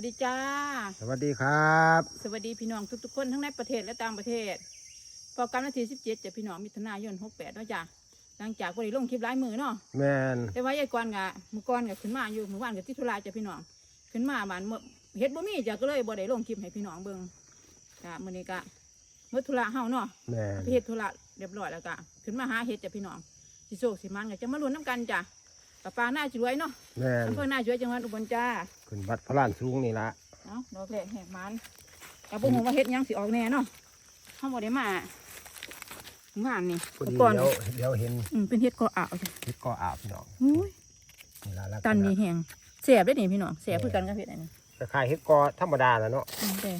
วัสดีจ้า สวัสดีครับ สวัสดีพี่น้องทุกๆคนทั้งในประเทศและต่างประเทศพอกำนาทีสิบเจ็ดจะพี่น้องมิถุนายนหกแปดเนาะจ้าหลังจากวันนี้ลงคลิปร้ายมือเนาะแมนแต่ว่ายายกวนกะมือก่อนกะขึ้นมาอยู่มือวานกับที่ธุระจ้ะพี่น้องขึ้นมาบ้านเมื่อเฮ็ดบ่มีจ้ะก็เลยบ่ได้ลงคลิปให้พี่น้องเบิ่งจ้ะมื้อนี้กะเมื่อธุระเฮาเนาะแมนไปเฮ็ดธุระเรียบร้อยแล้วกะขึ้นมาหาเฮ็ดจ้ะพี่น้องสิโศกสิมันก็จะมาลุ้นน้ำกันจ้ะ ปลาปลาหน้าจรวยเนาะแมนอำเภอหน้าจรวยจังหวัดอุบลจ้าขึ้นวัดพระลานสูงนี่ละเอาดอกแรกแหกมันแต่บ่ฮู้ว่าเฮ็ดหยังสิออกแน่เนาะเฮาบ่ได้มาหวานนี่พอดีก่อนเดี๋ยวเดี๋ยวเห็นอืมเป็นเฮ็ดกออ่าวจ้ะทิศก็อาบพี่น้องอุ้ยนี่ละลักษณะตันนี่แห้งแซ่บเด้อนี่พี่น้องแซ่บคือกันกับเฮ็ดอันนี้คล้ายๆเห็ดกอธรรมดาแหล้วเนาะอืมแต่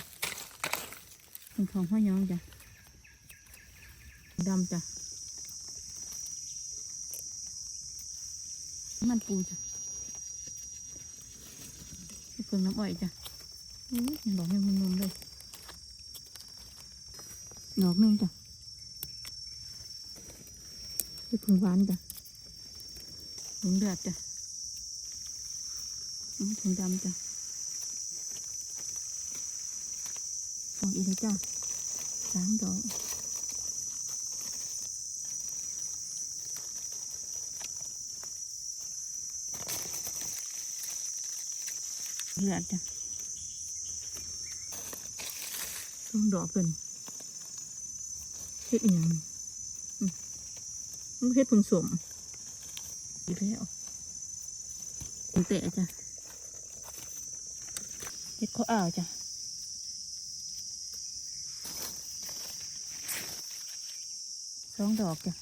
เป็นของพ่อยองจ้ะดำจ้ะ มันปูจ้ะเพิ่งน้ำอ้อยจ้ะอุ้ยยังบอกยังงงๆเลยดอกนึงจ้ะเพิ่งหวานจ้ะหงเดือดจ้ะถุงดำจ้ะสองอีกแล้วจ้าสามดอก เลือดจ้ะสองดอกเป็นเฮ็ดอีหยังนี่อืมมันเฮ็ดผงสมอีกแล้วเป็นเตะจ้ะเฮ็ดข้าวอ้าวจ้ะสองดอกจ้ะ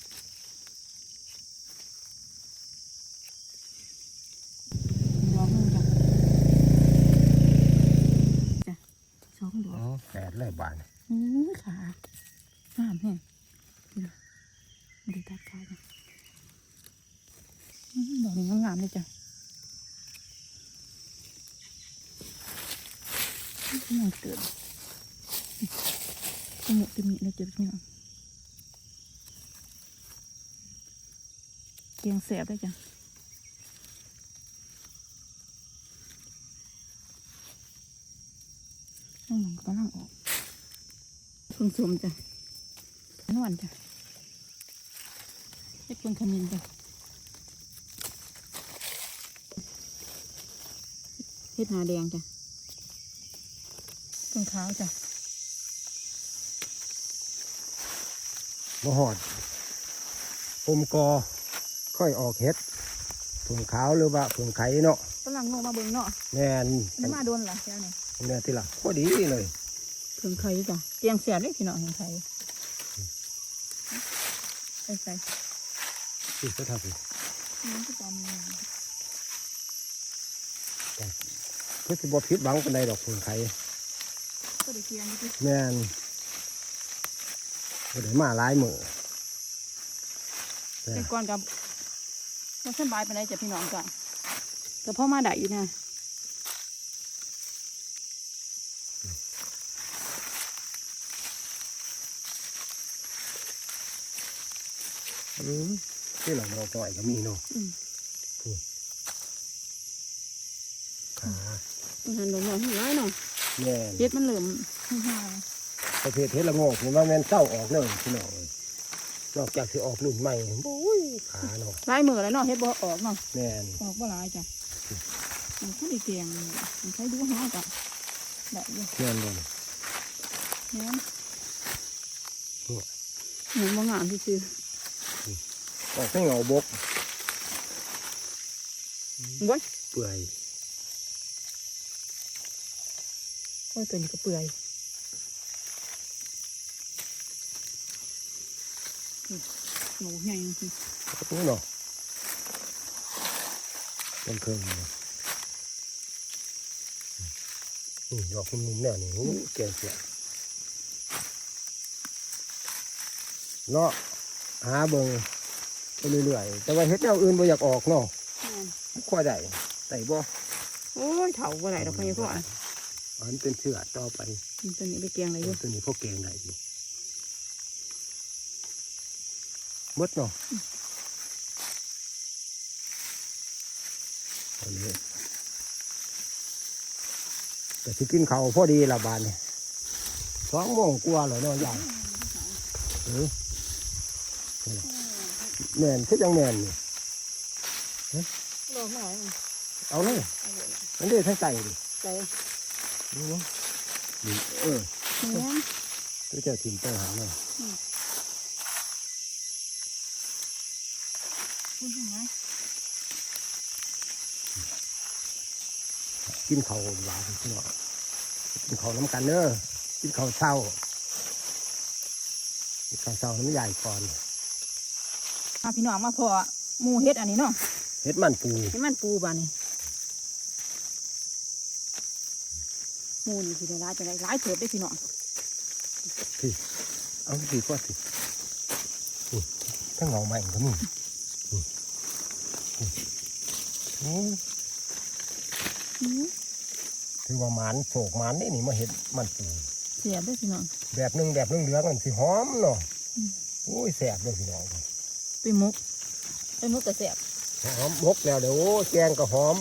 ดอกหนึงจ้ะจ้ะสองดอ อ๋อก แปดเลย บานอู้ขางามแฮงนี่นะไม่ด้ตัดขาจ้ะอื้อดอกนี้งามเลยจ้ะนี่มันเตือนจมูกจะมีเลยจ้ะพี่น้องเกียงแสบได้จ้ะน้องหนังกำลังออกเพิ่ง สวมจ้ะนวลจ้ะเฮ็ดเพิ่งขมิ้นจ้ะเฮ็ดหาแดงจ้ะเพิ่งขาวจ้ะมหอดอมกอค่อยออกเห็ดผงขาวหรือว่าผงไข่เนาะกำลังลงมาเบิ่งเนาะแมนมันมาโดนล่ะแค่นี้เนี่ยที่ละพอดีเลย เพิ่งไข่จ้ะเกียงแสบเลยพี่น้องเห็นไข่ใส่ใส่ที่เขาทำสิมันก็จำมันเพื่อสิบพิษบังเป็นใดดอกผงไข่ก็ได้เกียงอยู่ที่แมนบ่ได้มาหลายมือเป็นก่อนกับมันสบายไปไหนจ้ะพี่น้องจ้ะแต่พ่อมาได้อยู่นะ อืมที่เราเราปล่อยก็มีเนาะอืมขาอาหารหลงหลงร้ายเนาะแม่นเย็ดมันเหลื่อมห่าประเภทเทศละโงกนี่ว่าแม่นเศร้าออกเลยพี่น้องเอ้ยนอกจากสิออกรุ่นใหม่โอ้ยขาเนาะร้ายมือแล้วเนาะเฮ็ดบ่ออกเนาะแม่นออกบ่หลายจ้ะมันก็ได้เกียงมันใช้ดูห้าจ้ะได้อยู่แม่นเลยเนี้ยเหมือนบ่งามที่ซื้อ ออกให้เงาบกว้ยเปื่อยโอ้ยตัวนี้ก็เปื่อยนี่โหใหญ่จริงโอ้เนาะเป็นเครื่องนี่นี่ดอกนุ่มๆเนี่ยนี่โอ้แก่เสียเนาะหาเบิ่ง ไปเรื่อยๆ แต่ว่าเฮ็ดแนวอื่นบ่อยากออกเนาะๆแม่นบ่ค่อยได้ได้บ่โอ้ยเถาบ่ได้ดอกพะยาพ่ออันเป็นเสือต่อไปตัวนี้ไปเกียงอะไรอยู่ตัวนี้พวกแกงได้อยู่หมดเนาะอันนี้แต่ที่กินเขาวพอดีละบานเนี่ยสองโมงกว่าแล้วเนาะยายเออ แม่นคือจังแม่นนี่ลงหน่อยเอาเลยมันได้ทั้งใจดิใจนี่เนาะนี่เออเนี้ยตัวเจะถิ่มไปหาเลยคุณเห็นไหมกินเขาวหวานพี่น้องกินเขาวน้ำกันเนอะกินเขาวเช้ากินเขาวเช้าน้ำใหญ่ก่อน มาพี่น้องมาพอหมูเฮ็ดอันนี้เนาะเฮ็ดมันปูนี่มันปูบานี่หมูนี่สิได้ร้ายจะได้ร้ายเถิดได้พี่น้องพี่เอาดีกว่าสินี่ถ้าเงาใหม่ก็มีนี่นี่โอ้ยอื้อถือว่าหมานโศกหมานนี่นี่มาเห็ดมันปูเสียบเด้วยพี่น้องแบบหนึงแบบหนึงเหลืองมันสิหอมเนาะอืมโอ้ยแสบเลยพี่น้อง ไปมุกไปมุกกระเสียบหอมมกแล้วเดี๋ยวโอ้ยแกงก็หอม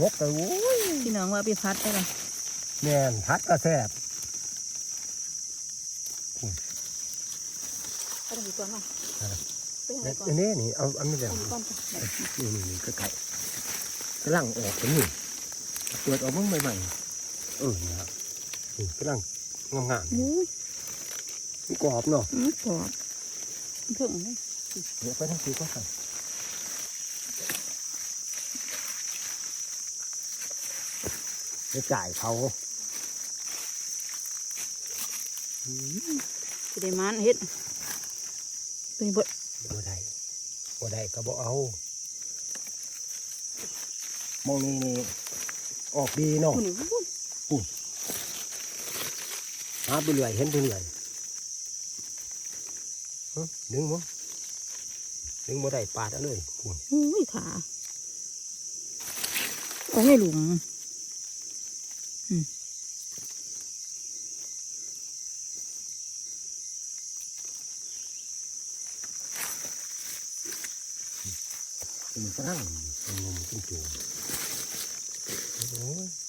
มกก็โอ้ยพี่น้องว่าไปพัดได้เลยแม่นพัดก็แสบไปทำดีกว่าเนาะไปทำแล้ดีวก่อนอันนี้นี่เอาอันนี้แบบทำก่อนนี่นี่นี่ก็ไก่กำลังออกกันนี่เปิดออกมั่งใหม่ๆเออเนี่ยครับนี่กำลังงามๆนี่อู้มันกรอบเนาะหูกรอบเพิ่งเลย เดี๋ยวไปทั้งทีก็ใส่ไปจ่ายเขาอืมสิได้มันเฮ็ดเป็นบดบ่ได้บ่ได้ก็บ่เอามองนี่นี่ออกดีเนาะคุณอู้หาไปเรื่อยเห็นไปเรื่อยเอ้อดึงมั้ง ดึงบ่ได้ปาดเอาเลยพุ่นหูยขาเอาให้หลุมเป็นฝรั่งเป็นงมเป็นจูโอ้ย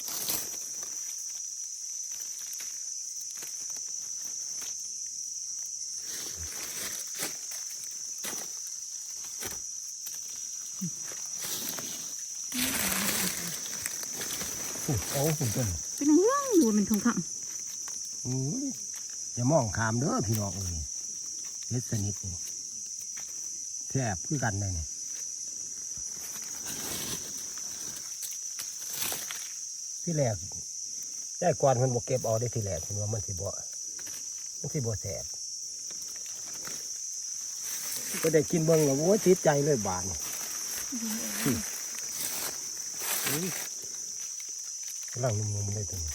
อาพุ่นต้นเป็นเรื่องอยู่เป็นทองคโอ้ยอย่ามองขามเด้อพี่น้องเอ้ยเฮ็ดสนิทนี่แซ่บคือกันเลยนี่ที่แรกใจกวนมันบ่เก็บเอาได้ทีแรกเห็นว่ามันสิบ่มันสิบ่แซ่บก็ได้กินเบิ่งแล้วโอ้ยติดใจเลยบานนี่อุ้ย กำลังนุ่มๆเลยตัวนี้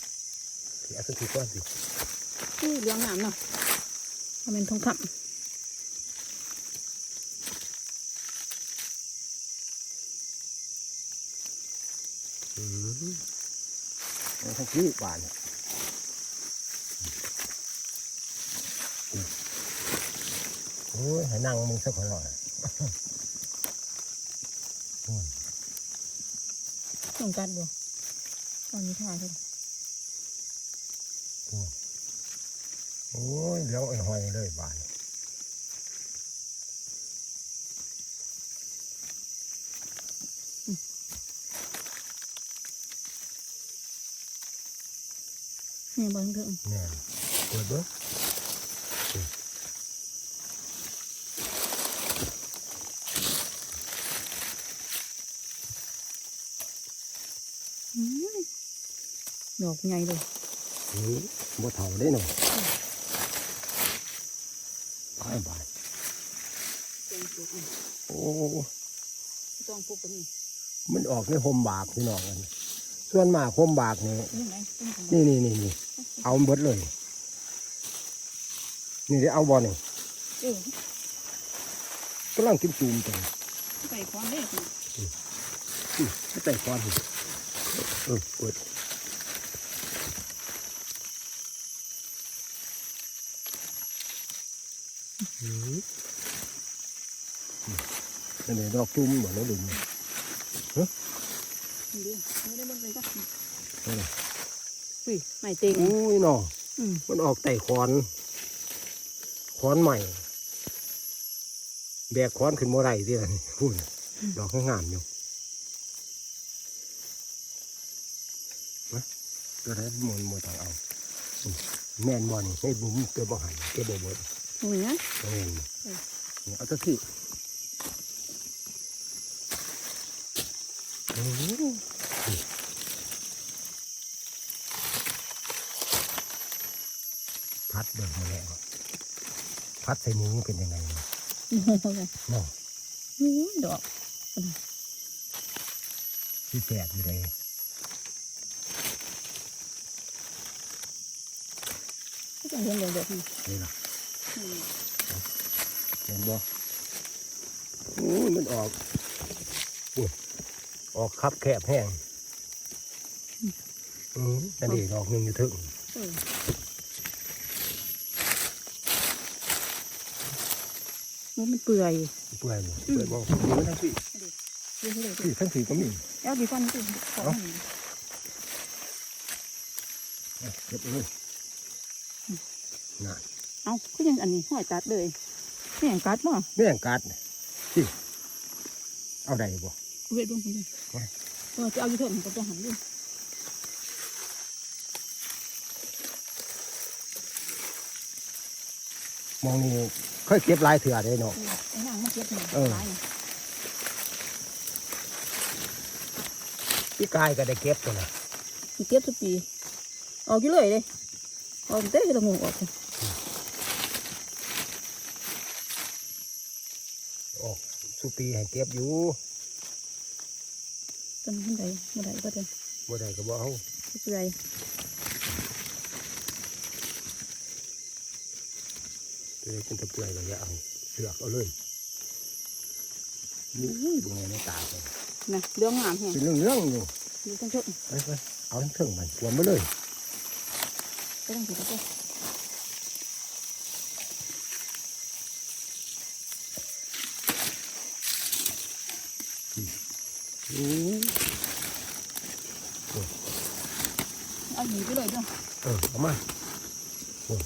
พี่เอาสักทีก่อนสิำนี่เลี้ยงน้ำเนาะเอาเป็นทองคอืมเอาทั้งที่บานเนี่ยโอ้ยให้นั่งมึงสักคนหน่อยโอ้ยำต้องกัดบ่ ตอนนี้ท่าเลยโอ้ยเดี๋ยวไอ้หอยเลยบานเนี่ยบางเรื่องแน่นเปิดเบิ้ ดอกใหญ่เลยนี่บ่เท่าได้หน่อยไอ้บานต้องปลูกโอ้ต้องปลูกแบบนี้มันออกในหมบากพี่น้องกันส่วนมากหมบากนี่ยังไงต้องทำนี่นี่นี่นี่เอามันเบิดเลย นี่ได้เอาบอลนี่เออกำลังกินจูมจังใส่ความได้คุณอื้อไม่ใส่ก้อนหิเออเปิดอื้อ นี่นนี่ดอกจูมเหมือนในหลุมนี่ดีไม่ได้บิ่งเลยจ้ะนี่นอุ้ยไม่เต็งอุ้ยน้อมันออกไต่ขอนขอนใหม่ แบกขอนขึ้นโมไรที่นั่นพูดดอกงามอยู่นะตัวนั้นมนมนทางเอาแม่นบอลให้บุ้มเก็บบ่หันเก็บบ่เบิดโอ้ยนะแม่นเอาตัวที่โอ้โหนี่ พัดเบิ่งมาแล้วพัดใส่มือมันเป็นยังไงเนี่ยโอ้โหเลยน้องอู้ดอกที่แสบอยู่เลยก็จะเห็นเด็กๆนี่นี่ล่ะอืมเห็นบ่โอ้ยมันออกอุ้ย ออกคับแคบแห้งอืมนั่นเองออกหนึ่งอยู่ถึงเออโอ้มันเปื่อย เปื่อยบ่เปื่อยบ่อยู่ทั้งสี่ดูให้เลยสี่ทั้งสี่ก็มีแล้วดีฟันกูขอเอ้าเอาเก็บไปเลยน่ะเอาก็ยังอันนี้ห้อยกัดเลยแม่งกัดบ่แม่งกัดน่ะที่เอาได้บ่ เวทลงไปเลยไว้เออจะเอาอยู่เถอะมันก็จะหันเลยมองนี่เคยเก็บหลายเถื่อได้เนาะเออไอ้นางมาเก็บหน่อยเออตายน่ะพี่กายก็ได้เก็บตัวน่ะสิเก็บทุกปีออกอยู่เลยเลยออกเต้ละงงออกเลยออกสุปีให้เก็บอยู่ ต้นขึ้นใดเมื่อใดก็จะบ่ได้ก็บ่เอาเปื่อยตัวนี้เป็นตะเปื่อยก็อย่าเอาเลือกเอาเลยนี่บ่ไงในตาเลยนะเรื่องงามแฮงเป็นเรื่องเรื่องๆอยู่ดูทั้งชุดไปไปเอาทั้งเทิงมันกวนไปเลยไปทั้งชุดก็อือ เอาหนีไปเลยด้วย เออเอามาโอ้ย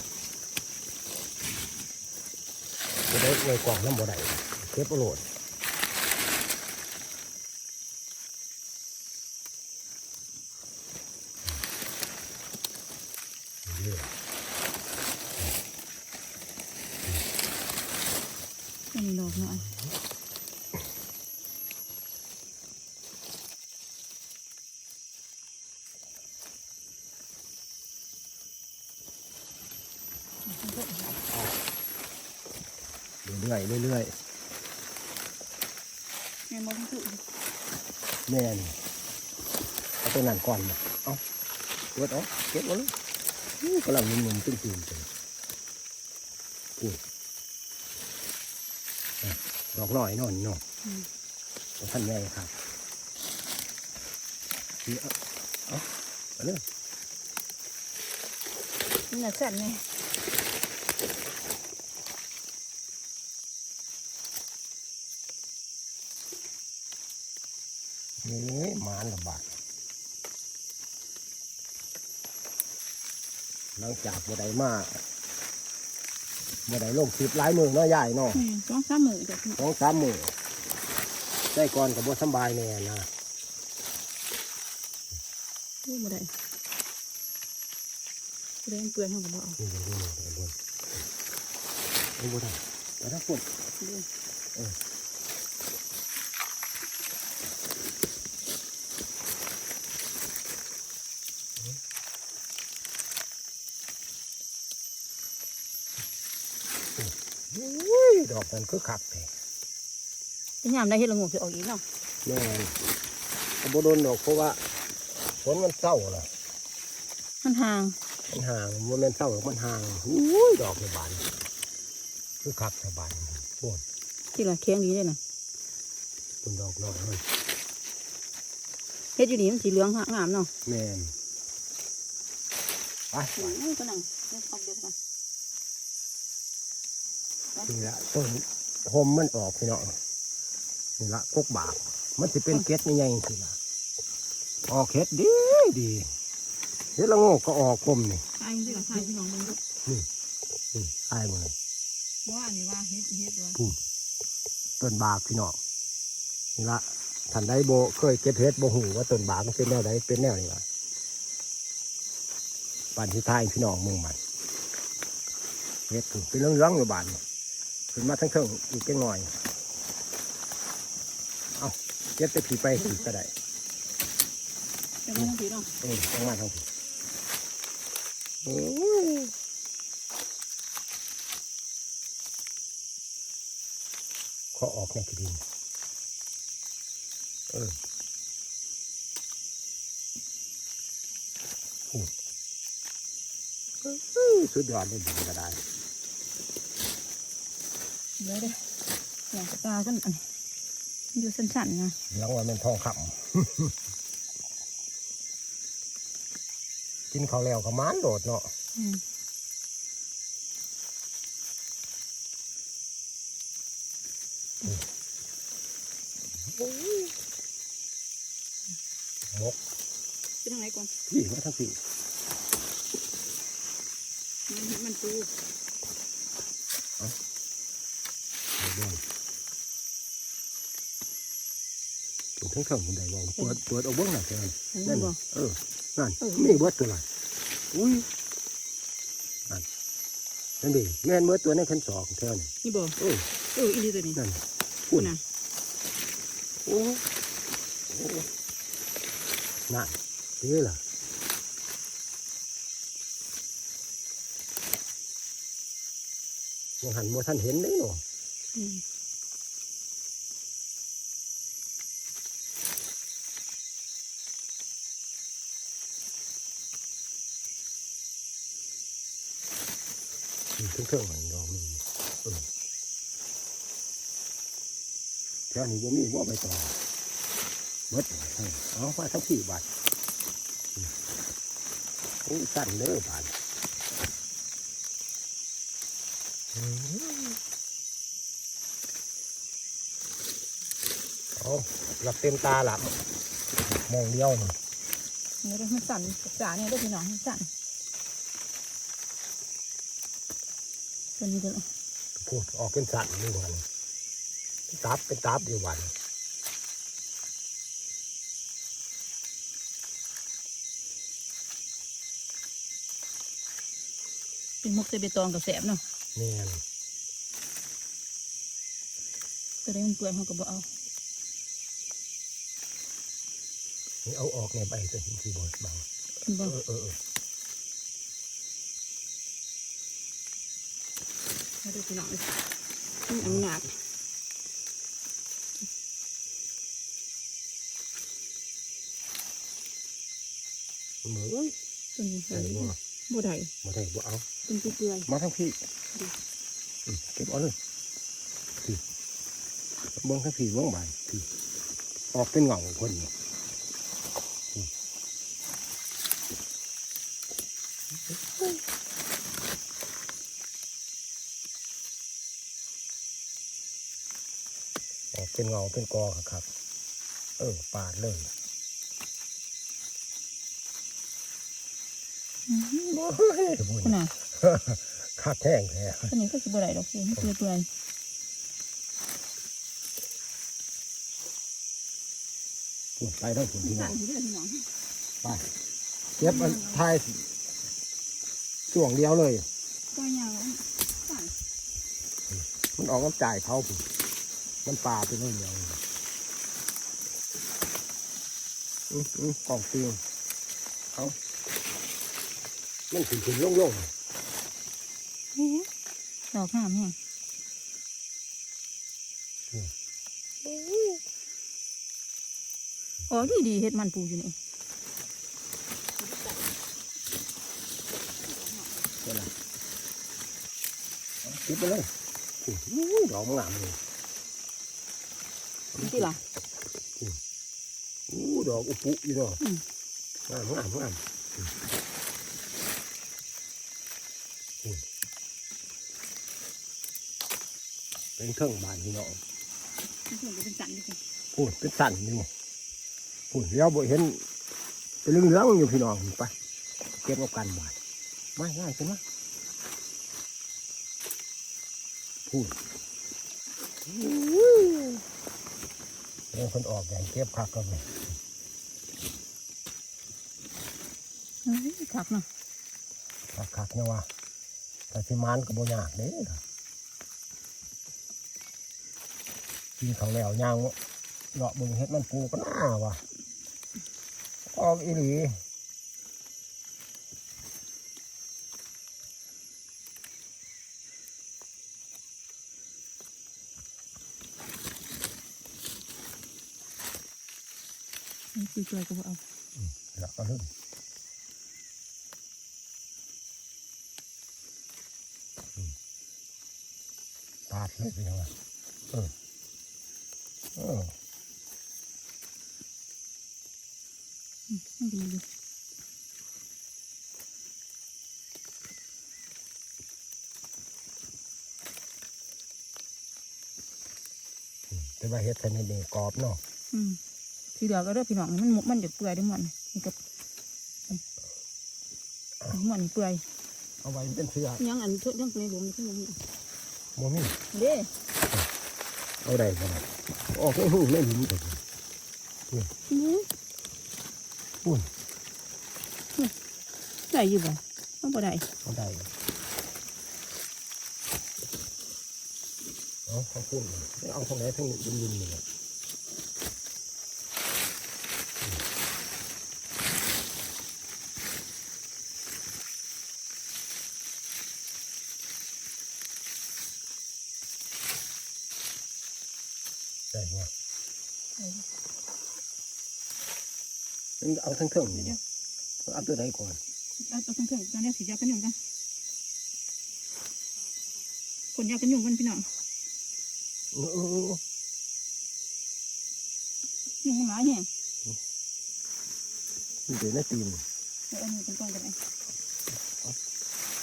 บ่ได้ไว้กล่องน้ำบ่ได้เก็บโหลดอันนี้ดอกหน่อย เรื่อยๆเรื่อยแม่มองทั้งชุดๆแม่นเอาตัวนั้นก่อนนะเอาเก็บเอาเก็บเอาเลยอู้กำลังงุ่มๆตึ้งๆเลยอุ้ยอะดอกน้อยนอนเนาะท่านใหญ่ครับนี่เอาเอาไปเลย นี่น่ะสั่นไง เฮ้ยหมานลำบากหลังจากบัไดมาบัไดลงสิบหลายมือเนาะยายเนาะนี่สองสามหมื่นจ้ะสองสามมือได้ก่อนกับบสำบายแน่นะดูมาได้เล่นเปลือยห้องกับเรานี่นี่นี่นี่บนนี่บนแต่ถ้าฝนดูอุ้ยด อกนั้นคือขักแท้จะยามได้เห็ดละงูจะออกอีกเนาะแม่นกระโบโดนดอกเพราะว่าฝนมันเศร้าล่ะมันห่างมันห่างมันแม่นเศร้าหรอกมันห่างอุ้ยดอกในบานคือขักในบานโอ้ยที่ละเคียงดีเลยนะคุณดอกน้อยเลยเฮ็ดอยู่นี่มันสีเหลืองงามเนาะแม่นไปอืมก็นั่งเดี๋ยวเอาเดี๋ยวก่อน นี่ละต้นหมมันออกพี่น้องนี่ละกกบากมันจะเป็นเกล็ดใหญ่ๆสิละออกเห็ดดีดีเฮ็ดละโงกก็ออกกลมนี่ไอ้มึงสิล่ะไอ้พี่น้องมึงก็นี่อายหมดเลยบ่ว่านี่ว่าเฮ็ดเฮ็ดว่าต้นบากพี่น้องนี่ละท่านใดโบเคยเก็บเฮ็ดโบหูว่าต้นบากมันเป็นแนวใดเป็นแนวนี้วะปันที่ท้ายพี่น้องมึงมันเฮ็ดถูกเป็นเรื่องๆอยู่บานนี่ ขึ้นมาทั้งเทิงอีกแค่หน่อย เอาเก็บไปผีไปผีก็ได้แต่บ่ต้องสิเนาะเออต้องมาทั้งผีโอ้ยขอออกในกระดินเออพูดอื้อสุดยอดเลยดีก็ได้ เดี๋ยวเด้ออย่างตากันอันอยู่สั้นๆนะเลี้ยงว่ามันทองคำ กินข้าวแล้วก็มานโดดเนาะอืมมกเป็นทางไหนก่อนพี่มาทั้งพี่ มันเห็นมันปู เอาเบิ่ง ถึงทั้งเครื่องคนใดบอกเปิดเปิดเอาเบิ้งหน่อยแค่นั้นเห็นนั่นบ่เออนั่นเออมีเบิดตัวละอุ้ยนั่นนั่นดิแม่นเบิดตัวในขั้นสองแค่นั้นนี่บ่เออเอออีหลีตัวนี้นั่นพูดนะโอ้โอ้นั่นนี่ล่ะยังหันโมท่านเห็นเลยเนาะอื มถึงเครื่องมันดอกหนึงเออแค่นี้บ่มีบ่าไปต่อเบิดให้เอาไปทั้งสี่บาทโอ้ยสั่นเด้อบาทเอาหลับเต็มตาหลับมองเดียวนี่นี่เด้มันสั่นจ๋าเนี่ยเด้อพี่น้องมันสั่น ตัวนี้เด้อพูดออกเป็นสั่นนี่วันตับเป็นตับอยู่วันเป็นมุกเตเบตองกับแสบเนาะแม่นตัวนี้มันเปื่อยเขาก็บ่เอานี่เอาออกเนี่ยไปจะเห็นที่บอสบังเห็นบ่เออเออเออ มา ดูพี่น้องเลยมันอันหนักเหมือนตัวนี้ใส่บ่บ่ได้มาได้บ่เอาเป็นเปื่อยมาทั้งพี่เก็บเอาเลยพี่เบิ้งทั้งพี่บิ้งใบพี่ออกเป็นเหงาคนนี่อืมออก เป็นเงาเป็นกอครับ เออปาดเลยอืมโอ้ยบุญขนาดขาดแท่งแท้ตัวนี้ก็สิบ่ได้ดอกคือมันเปื่อยบุญไปได้บุญๆพี่น้สั่อนงอยู่เด้อพี่น้องไปเก็บมันทายช่วงเดียวเลยตัวยาวแล้วสั่นมันออกน้ำจ่ายเขาพุ่น มันปลาไปเรื่องเดียวอืออือกล่องตีงเขามันขึ้นขึ้นลงลงดอกงามแฮงอ๋อดีดีๆเฮ็ดมันปูอยู่นี่เท่าไหร่เอาคิดไปเลยพุ่นอุ้ยดอกมันงามเลย ที่ล่ะอู้ดอกอุปุอยู่เนาะอืมงามงามงามอืมอืมเป็นเครื่องบานพี่น้องมันเพิ่นก็เป็นสั่นอยู่สิพูดเป็นสั่นอยู่พูดเลี้ยวบ่เห็นเป็นเรื่องๆอยู่พี่น้องไปเก็บกับกันบาดไม่ง่ายขึ้นมาพูดเดี๋ยวคนออกอย่างเก็บคักกันเลยเฮ้ยคักเนาะคักคักๆเนี่ยว่าแต่ที่มันก็บ่ยากเด้อกินเขาวแล้วย่างเลาะเบึงเฮ็ดมันปูก็น่าว่ะออกอีหลี คือช่วยก็บ่เอาแล้วก็ลืมอืมปาดเลยพี่น้องว่าเออเอออืมดีอยู่แต่ว่าเฮ็ดใส่ในเบกรอบเนาะอืม ทีเดียวก็เด้อพี่น้องนี่มันหมมันจะเปื่อยได้หมดนี่กับหมันเปื่อยเอาไว้เป็นเสื้อยังอันเท่ายังในหลุมที่ยังนี่บ่มีเด้เอาได้บ่ได้ออกไม่หูไม่หลุมเลยอืมปุ่นได้อยู่บ่เอาบ่ได้เอาได้เอาเขาปุ่นไม่เอาทางไหนทางนี้ยืนๆนี่แหละ ได้ไงเอาทั้งเทิงนี่เนี่ยเอาตัวใดก่อนเอาตัวเครื่องๆตอนนี้สียากันยุ่งกันคนยากันยุ่งกันพี่น้องเออเออเออยุ่งมันหลายแฮงนี่เดี๋ยวน่าตีนเดี๋ยวเอามือกันก่อนกันไอ้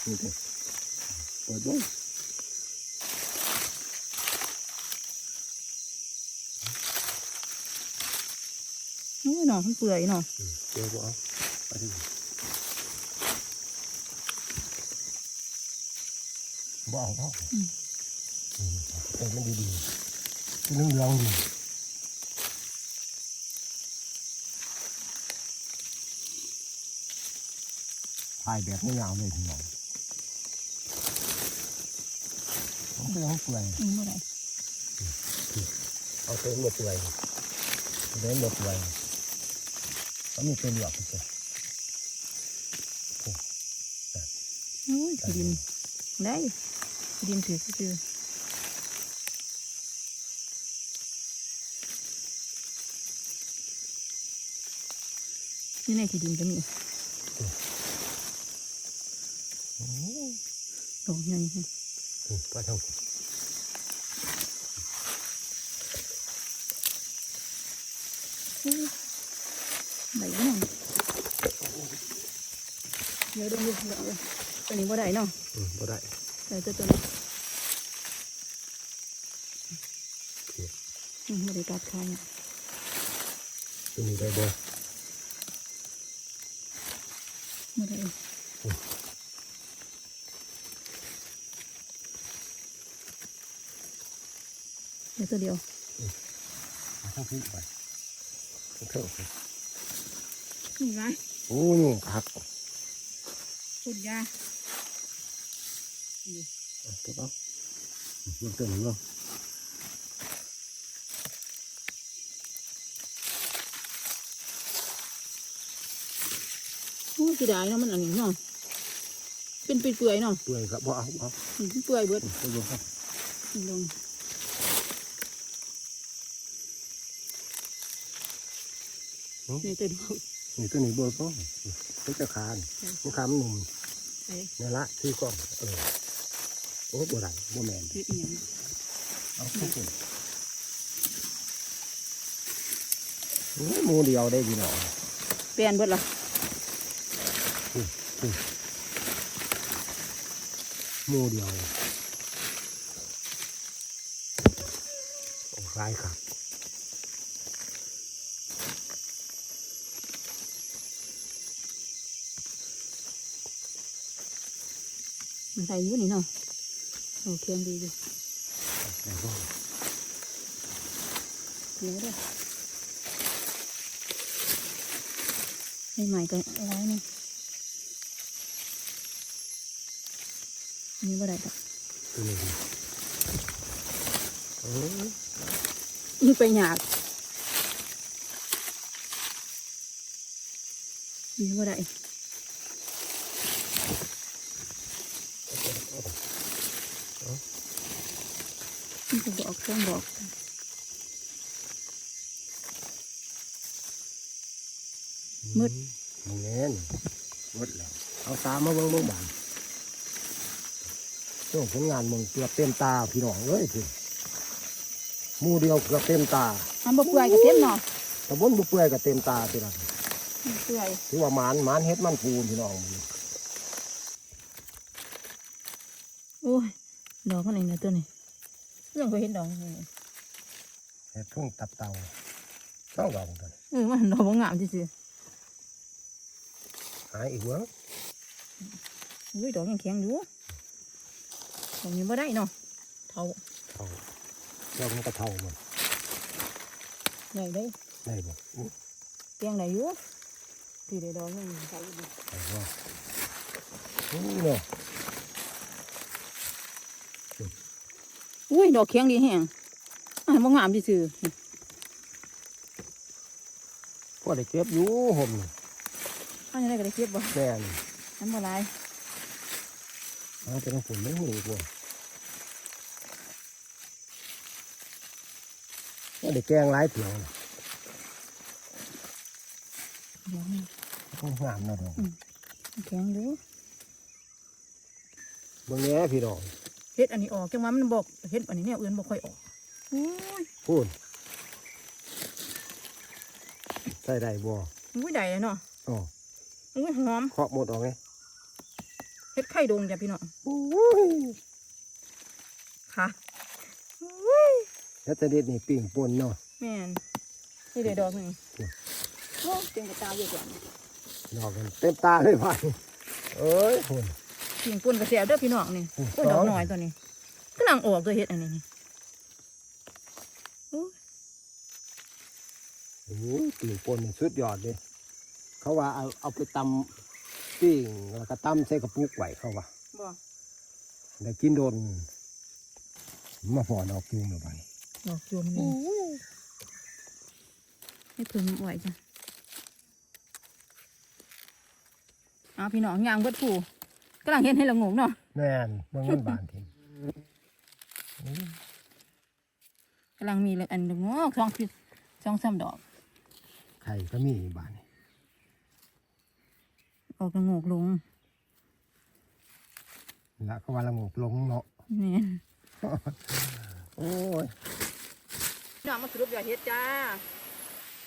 นี่เดี๋ยวเปิดด้วย โอ้ย หนอมันเปื่อยหนอเดี๋ยวกูเอาไปดิบ่เอาเอาอืมเออมันดีๆเรื่องเรื่องๆดีถ่ายแบบไม่ยาวเลยทีน้องมันก็ยังเปื่อยอืมบ่ได้เอาเต็มหมดเปื่อยเต็มหมดเปื่อย ก็มีเป็นเหลือกเฉยโอ้ยขี้ดินได้ขี้ดินถือซื่อนี่ในขี้ดินก็มีโอ้ดอกใหญ่ยไปทางไหนบ้าง เดี๋ยวดูดูเดี๋ยวเอาตัวนี้บ่ได้เนาะอืมบ่ได้แต่ตัวตัวนี้โอเคอืมบ่ได้กัดขาเนี่ยตัวนี้ได้บ่บ่ได้เดี๋ยวตัวเดียวเอาทางพี่ไปทางเท่าไปนี่ไงโอ้ยหัก สุดยาเอาตัวเอาเบิ่งตัวนี้เนาะโอ้ยสิได้เนาะมันอันนี้เนาะเป็นเปื่อยๆเนาะเปื่อยครับบ่เอาบ่เอาอืมเปื่อยเบิดอืมตัวเดียวครับลงนี่ตัวเดียวนี่ตัวนี้เบอร์ก็ตัวจะคานมันคามนหนุ่มไอ้ นี่ละที่กล้องเออโอ้บ่ได้บ่แม่นคืออีหยังเอาเข้าไปโอ้ยหมูเดียวได้พี่น้องเปลี่ยนเบิดละหมูเดียวโอ้ร้ายครับ มันใส่อยู่นี่เนาะโอเคดีดีแต่ก็เดี๋ยวเด้อให้ใหม่กันอะไรนี่อันนี้บ่ได้ดอกตัวนี้ดีโอ้ยยิ่งไปหยาดนี่บ่ได้ บอกต้องบอกมืดมึงแน่นมืดแล้วเอาตามาเบิ่งเบิ่งบานช่วงผลงานมึงเกือบเต็มตาพี่น้องเอ้ยพี่หมูเดียวเกือบเต็มตาอันบ่เปื่อยก็เต็มเนาะตะบนบุเปื่อยก็เต็มตาพี่น้องเปื่อยถือว่าหมานหมานเฮ็ดมันปูนพี่น้องโอ้ยดอกมันเองนะตัวนี้ เรื่องก็เห็นดอกนี่เฮ็ดทุ่งตับเตาต้องดอกกันเออมันดอกบ่งามซื่อหายอีกเว้ยๆอุ้ยดอกยังแข็งอยู่ดอกนี้บ่ได้เนาะเท่าเท่าดอกมันก็เท่ามันใหญ่ได้ได้บ่อู้แกงได้อยู่ที่ได้ดอกนึงใส่อยู่ไอ้ว่าอู้เนาะ อุ้ยดอกแข็งดีแฮงอะบ่งามซื่อพอได้เก็บอยู่ห่มนี่ๆอันนี้ได้ก็ได้เก็บบ่แม่นอันบ่หลายเอาไปต้องฝนไม่หูกว่าพอได้แกงหลายเถียวน่ะดอกนี้ต้องงามเนาะดอกแข็งอยู่เบิ่งแหน่พี่น้อง เฮ็ดอันนี้ออกจังว่ามันบอกเฮ็ดอันนี้แนวอื่นบ่ค่อยออกอุ้ยพูดใส่ได้บ่อุ้ยได้เลยเนาะอ๋ออุ้ยหอมเคาะหมดออกไงเฮ็ดไข่ดงจ้ะพี่น้องโอ้ยค่ะอุ้ยแล้วแต่เด็ดนี่ปิ้งป่นเนาะแม่นนี่เดี๋ยวดอกหนึ่งอืมโอ้เต็มกระตาเยอะกว่าดอกกันเต็มตาเลยไปเอ้ยพุ่น เสียงปุ่นกระแสเด้อพี่น้องนี่อืมโอ้ยดอกน้อยตัวนี้กำลังออกตัวเฮ็ดอันนี้นี่โอ้ยโอ้ยปิ้งป่นนี่สุดยอดเลยเขาว่าเอาเอาไปตำปิ้งแล้วก็ตำใส่กระปุกไว้เขาว่าบ่ได้กินโดนมาพอดอกจูงมาไปดอกจูมนี่ให้เพิ่งไหวจ้ะเอาพี่น้องยางเบิดผู้ กำลังเห็นให้ละงงเนาะแม่นเมืองมันบานทิ้งกำลังมีเลยอันละงอกสองคือสองสามดอก ไข่ก็มีบานนี่ออกละงกลงละก็ว่าละงกลงเนาะนี่โอ้ยน้องมาสรุปยอดเฮ็ดจ้า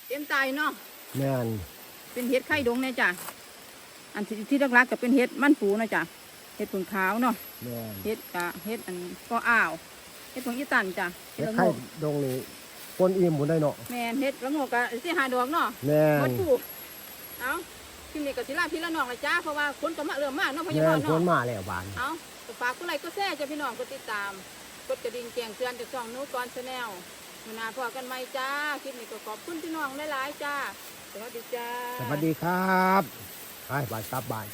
เต็มตายเนาะแม่นเป็นเฮ็ดไข่ดงเนี่ยจ้ะ อันที่ที่รักๆก็เป็นเฮ็ดมันปูนะจ้ะเฮ็ดผงขาวเนาะแม่นเฮ็ดกะเฮ็ดอันก็อ้าวเฮ็ดผงอีตันจ้ะเฮ็เฮ็ดดละไข่โงกดงนี่ปนอิ่มหมดได้เนาะแม่นเฮ็ดละโงกกะสิหาดอกเนาะแม่หมดนปูเอาทีนี้ก็สิลาพี่ละน้องละจ้าเพราะว่าคนก็มาเริ่มมากเนาะพะยาแม่บานลคนเนาะมาแล้วบานเอาก็ฝากกดไลค์กดแชร์จ้ะพี่น้องกดติดตามกดกระดิ่งแจ้งเตือนจากช่องนู้นก่อนชาแนลมานาพอกันไหมจ้า คลิปนี้ก็ขอบคุณพี่น้องหลายๆจ้า สวัสดีจ้า สวัสดีครับ ไปบานกลับบ้าน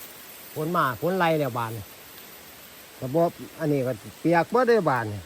ฝนมาฝนไล่แล้วบานระบบอันนี้ก็เปียกเมื่อได้บานเนี่ย